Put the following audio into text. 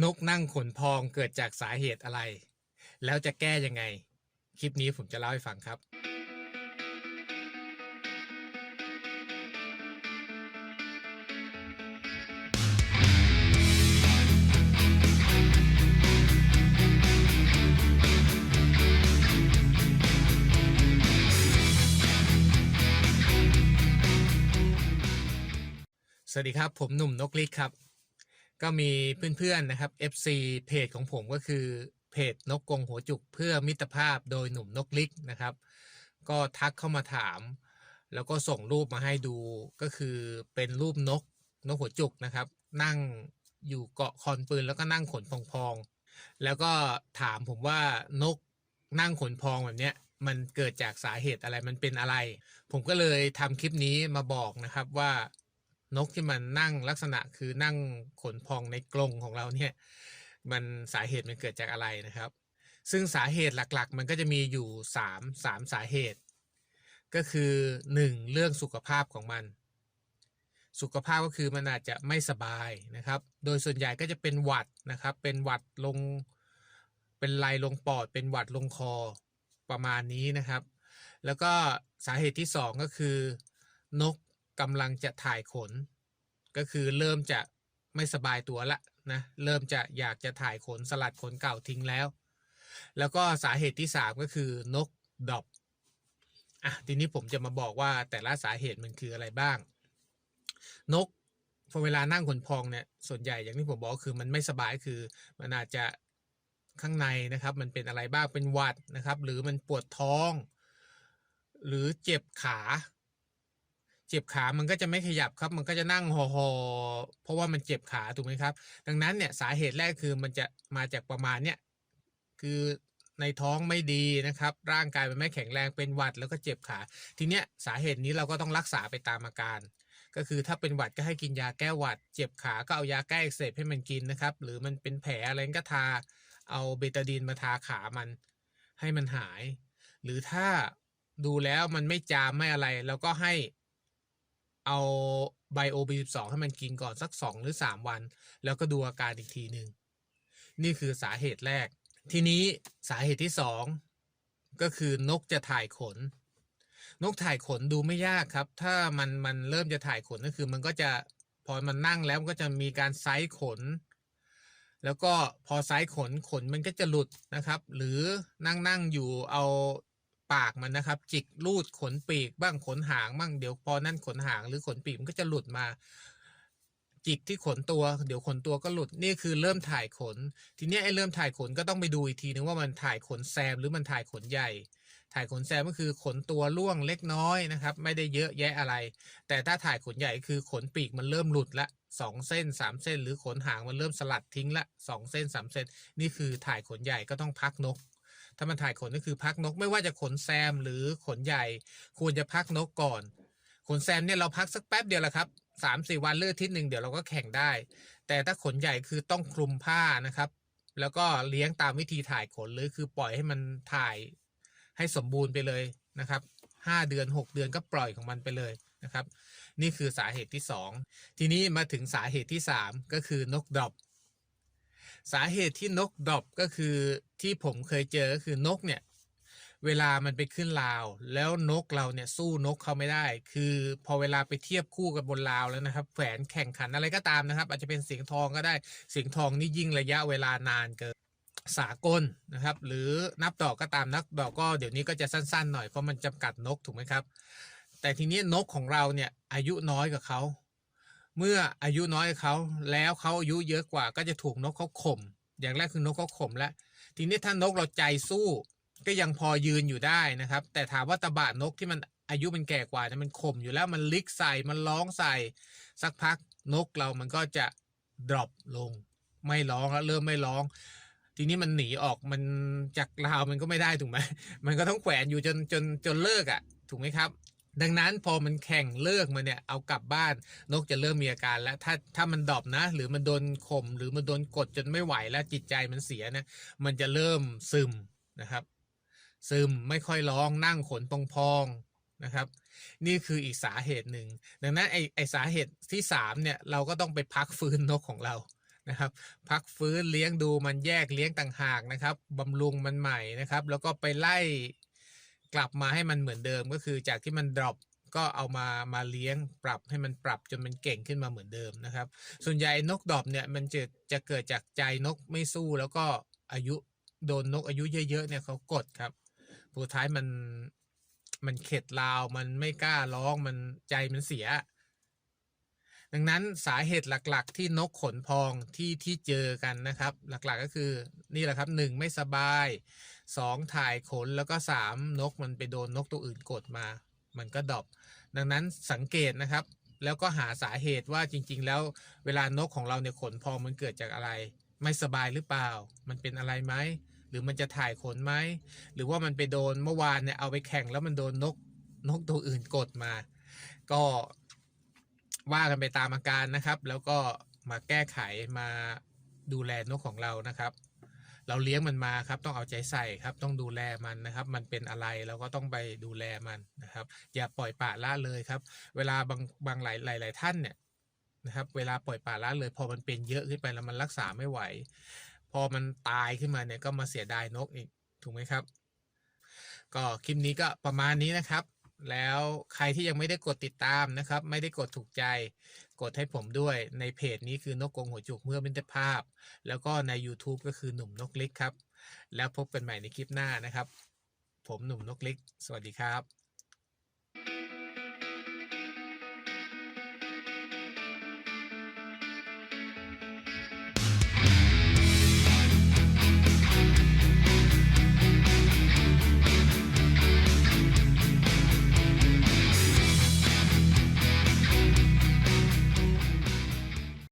นกนั่งขนพองเกิดจากสาเหตุอะไร แล้วจะแก้ยังไง คลิปนี้ผมจะเล่าให้ฟังครับ สวัสดีครับ ผมหนุ่มนกลิกครับ ก็มีเพื่อนๆนะครับ FC เพจของผมก็คือเพจนกกรงหัวจุกเพื่อมิตรภาพโดยหนุ่มนกลิกนะครับ ก็ทักเข้ามาถาม แล้วก็ส่งรูปมาให้ดูก็คือเป็นรูปนกนกหัวจุกนะครับ นั่งอยู่เกาะคอนปืนแล้วก็นั่งขนพองๆ แล้วก็ถามผมว่านกนั่งขนพองแบบเนี้ยมันเกิดจากสาเหตุอะไรมันเป็นอะไร ผมก็เลยทำคลิปนี้มาบอกนะครับว่า นกที่มันนั่งลักษณะคือนั่งขนพองในกรงของเราเนี่ยมันสาเหตุมันเกิดจากอะไรนะครับ ซึ่งสาเหตุหลักๆ มันก็จะมีอยู่สามสามสาเหตุ ก็คือหนึ่งเรื่องสุขภาพของมัน สุขภาพก็คือมันอาจจะไม่สบายนะครับ โดยส่วนใหญ่ก็จะเป็นหวัดนะครับ เป็นหวัดลง เป็นไลลงปอด เป็นหวัดลงคอประมาณนี้นะครับ แล้วก็สาเหตุที่สองก็คือนก กำลังจะถ่ายขน ก็คือเริ่มจะไม่สบายตัวละนะเริ่มจะอยากจะถ่ายขนสลัดขนเก่าทิ้งแล้ว แล้วก็สาเหตุที่สามก็คือนกดอบอะทีนี้ผมจะมาบอกว่าแต่ละสาเหตุมันคืออะไรบ้าง นกพอเวลานั่งขนพองเนี่ยส่วนใหญ่อย่างที่ผมบอกคือมันไม่สบายคือมันอาจจะข้างในนะครับมันเป็นอะไรบ้างเป็นหวัดนะครับ หรือมันปวดท้อง หรือเจ็บขา เจ็บขามันก็จะไม่ขยับครับ มันก็จะนั่งหอหอเพราะว่ามันเจ็บขาถูกไหมครับ ดังนั้นเนี่ยสาเหตุแรกคือมันจะมาจากประมาณเนี่ยคือในท้องไม่ดีนะครับ ร่างกายมันไม่แข็งแรงเป็นหวัดแล้วก็เจ็บขา ทีเนี้ยสาเหตุนี้เราก็ต้องรักษาไปตามอาการ ก็คือถ้าเป็นหวัดก็ให้กินยาแก้หวัด เจ็บขาก็เอายาแก้อักเสบให้มันกินนะครับ หรือมันเป็นแผลอะไรก็ทา เอาเบตาดีนมาทาขามัน ให้มันหาย หรือถ้าดูแล้วมันไม่จามไม่อะไร แล้วก็ให้ เอาไบโอบีสิบสองให้มันกินก่อนสักสองหรือสามวัน แล้วก็ดูอาการอีกทีหนึ่งนี่คือสาเหตุแรก ทีนี้สาเหตุที่สองก็คือนกจะถ่ายขน นกถ่ายขนดูไม่ยากครับ ถ้ามันมันเริ่มจะถ่ายขนก็คือมันก็จะพอมันนั่งแล้วมันก็จะมีการไซส์ขน แล้วก็พอไซส์ขนขนมันก็จะหลุดนะครับ หรือนั่งนั่งอยู่เอา ปากมันนะครับ จิกลูดขนปีกบ้างขนหางบ้างเดี๋ยวพอนั่นขนหางหรือขนปีกมันก็จะหลุดมาจิกที่ขนตัวเดี๋ยวขนตัวก็หลุดนี่คือเริ่มถ่ายขน ทีนี้ไอ้เริ่มถ่ายขนก็ต้องไปดูอีกทีนึงว่ามันถ่ายขนแซมหรือมันถ่ายขนใหญ่ ถ่ายขนแซมก็คือขนตัวร่วงเล็กน้อยนะครับ ไม่ได้เยอะแยะอะไร แต่ถ้าถ่ายขนใหญ่คือขนปีกมันเริ่มหลุดละสองเส้นสามเส้น หรือขนหางมันเริ่มสลัดทิ้งละสองเส้นสามเส้น นี่คือถ่ายขนใหญ่ก็ต้องพักนก ถ้ามันถ่ายขนก็คือพักนกไม่ว่าจะขนแซมหรือขนใหญ่ ควรจะพักนกก่อน ขนแซมเนี่ยเราพักสักแป๊บเดียวแหละครับสามสี่วันเลือดทิศหนึ่งเดี๋ยวเราก็แข่งได้ แต่ถ้าขนใหญ่คือต้องคลุมผ้านะครับ แล้วก็เลี้ยงตามวิธีถ่ายขนหรือคือปล่อยให้มันถ่ายให้สมบูรณ์ไปเลยนะครับห้าเดือนหกเดือนก็ปล่อยของมันไปเลยนะครับ นี่คือสาเหตุที่สองทีนี้มาถึงสาเหตุที่สามก็คือนกดรอปสาเหตุที่นกดรอปก็คือ ที่ผมเคยเจอก็คือนกเนี่ย เวลามันไปขึ้นราว แล้วนกเราเนี่ยสู้นกเขาไม่ได้ คือพอเวลาไปเทียบคู่กับบนราวแล้วนะครับแขวนแข่งขันอะไรก็ตามนะครับ อาจจะเป็นเสียงทองก็ได้เสียงทองนี่ยิ่งระยะเวลานานเกินสากลนะครับ หรือนับดอกก็ตามนับดอกก็เดี๋ยวนี้ก็จะสั้นๆหน่อยเพราะมันจำกัดนกถูกไหมครับ แต่ทีนี้นกของเราเนี่ยอายุน้อยกว่าเขาเมื่ออายุน้อยกว่าเขาแล้วเขาอายุเยอะกว่าก็จะถูกนกเขาข่มอย่างแรกคือนกเขาข่มแล้ว ทีนี้ถ้านกเราใจสู้ก็ยังพอยืนอยู่ได้นะครับ แต่ถามว่าตะบะนกที่มันอายุมันแก่กว่าเนี่ยมันข่มอยู่แล้วมันลิกใส่มันร้องใส่ สักพักนกเรามันก็จะดรอปลง ไม่ร้องแล้วเริ่มไม่ร้อง ทีนี้มันหนีออกมันจากราวมันก็ไม่ได้ถูกไหมมันก็ต้องแขวนอยู่จนจนจนเลิกอะ่ะ ถูกไหมครับ ดังนั้นพอมันแข่งเลิกมาเนี่ยเอากลับบ้านนกจะเริ่มมีอาการแล้วถ้าถ้ามันดอปนะ หรือมันโดนข่มหรือมันโดนกดจนไม่ไหวแล้วจิตใจมันเสียนะมันจะเริ่มซึมนะครับ ซึมไม่ค่อยร้องนั่งขนพองๆนะครับ นี่คืออีกสาเหตุหนึ่งดังนั้นไอไอสาเหตุที่สามเนี่ยเราก็ต้องไปพักฟื้นนกของเรานะครับพักฟื้นเลี้ยงดูมันแยกเลี้ยงต่างหากนะครับบำรุงมันใหม่นะครับ แล้วก็ไปไล่ กลับมาให้มันเหมือนเดิมก็คือจากที่มันดรอปก็เอามามาเลี้ยงปรับให้มันปรับจนมันเก่งขึ้นมาเหมือนเดิมนะครับ ส่วนใหญ่นกดรอปเนี่ยมันจะจะเกิดจากใจนกไม่สู้แล้วก็อายุโดนนกอายุเยอะๆเนี่ยเขากดครับสุดท้ายมันมันเข็ดลาวมันไม่กล้าร้องมันใจมันเสีย ดังนั้นสาเหตุหลักๆ ที่นกขนพองที่ที่เจอกันนะครับ หลักๆก็คือนี่แหละครับหนึ่งไม่สบายสองถ่ายขนแล้วก็สามนกมันไปโดนนกตัวอื่นกดมา มันก็ดรอปดังนั้นสังเกตนะครับ แล้วก็หาสาเหตุว่าจริงๆ แล้วเวลานกของเราเนี่ยขนพองมันเกิดจากอะไร ไม่สบายหรือเปล่า มันเป็นอะไรไหมหรือมันจะถ่ายขนไหมหรือว่ามันไปโดนเมื่อวานเนี่ยเอาไปแข่งแล้วมันโดนนกนกตัวอื่นกดมา ก็ ว่ากันไปตามอาการนะครับ แล้วก็มาแก้ไขมาดูแลนกของเรานะครับ เราเลี้ยงมันมาครับ ต้องเอาใจใส่ครับ ต้องดูแลมันนะครับ มันเป็นอะไรเราก็ต้องไปดูแลมันนะครับ อย่าปล่อยปละละเลยครับ เวลาบางบางหลายหลายหลายท่านเนี่ยนะครับ เวลาปล่อยปละละเลย พอมันเป็นเยอะขึ้นไปแล้วมันรักษาไม่ไหว พอมันตายขึ้นมาเนี่ยก็มาเสียดายนกอีกถูกไหมครับ ก็คลิปนี้ก็ประมาณนี้นะครับ แล้วใครที่ยังไม่ได้กดติดตามนะครับ ไม่ได้กดถูกใจ กดให้ผมด้วยในเพจนี้คือนกกงหัวจุกเมื่อเป็นภาพ แล้วก็ใน YouTube ก็คือหนุ่มนกเล็กครับ แล้วพบกันใหม่ในคลิปหน้านะครับ ผมหนุ่มนกเล็ก สวัสดีครับ